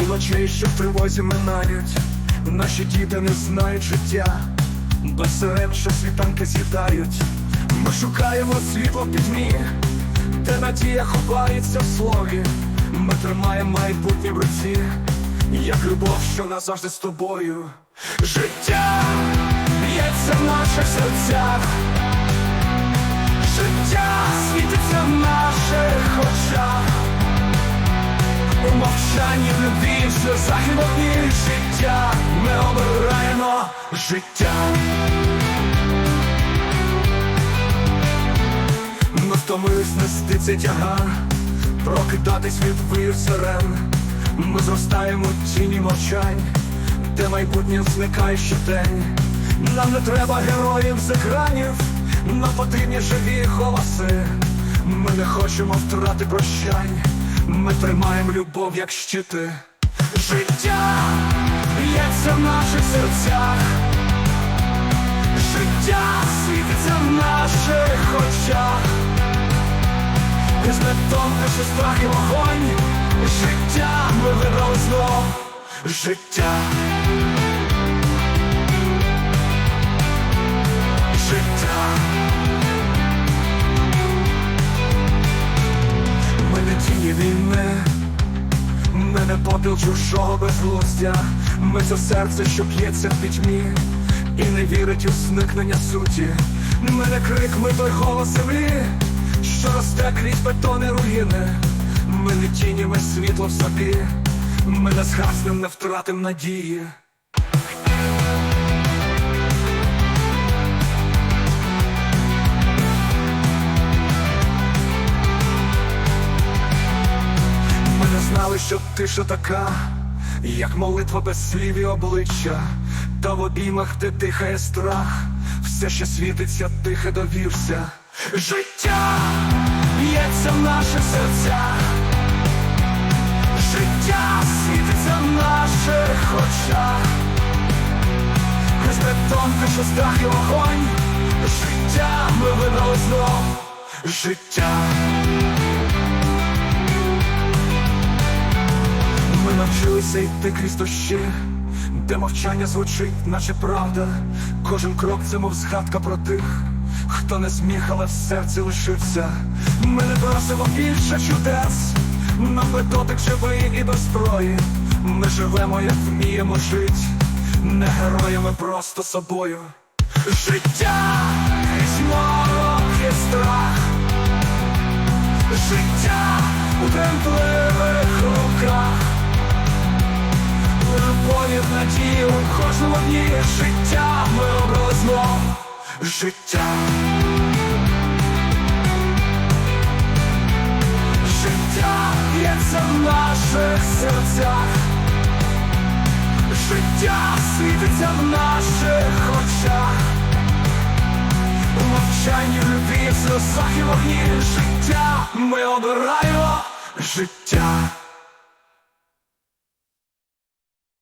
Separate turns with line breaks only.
дні, що в тривозі минають, наші діти не знають життя, без сирен, що світанки з'їдають. Ми шукаємо світло пітьмі, де надія ховається в слові. Ми тримаємо майбутнє в руці, як любов, що назавжди з тобою. Життя б'ється в наших серцях. Мовчанні в любві, сльозах і життя. Ми обираємо життя. Ми втомились нести цей тягар Прокидатись від вию сирен. Ми зростаємо в тіні мовчань Де майбутнє зникає щодень. Нам не треба героїв з екранів Нам потрібні живі голоси. Ми не хочемо втрати прощань Ми тримаємо любов як щити. Життя б'ється в наших серцях. Життя світиться в наших очах. Без тонко, наші страх і вогонь. Життя ми Життя Життя війни Ми попіл чужого безглуздя. Це серце, що п'ється в пітьмі. І не вірить у зникнення суті. Мене не крик, ми той голос землі. Що росте крізь бетони руїни. Ми не тіні, ми світло в собі. Ми не згаснем, не втратим надії знали, що тиша така, як молитва без слів і обличчя, та в обіймах, де дихає страх, все, що світиться, тихе довірся. Життя б'ється в наших серцях, життя світиться в наших очах, крізь бетонки, що страх і вогонь, життя ми вибрали знов, життя. Навчилися йти крізь дощі, де мовчання звучить, наче правда. Кожен крок це мов згадка про тих, хто не зміг, але в серці лишився. Ми не просимо більше чудес, нам би дотик живий і без зброї. Ми живемо, як вміємо жить, не героями, просто собою. Життя морок і страх, життя у тремтливих В у кожному дні життя ми обрали знов життя. Життя б'ється в наших серцях, життя світиться в наших очах, у мовчанні любві, в сльозах і вогні життя ми обираємо життя.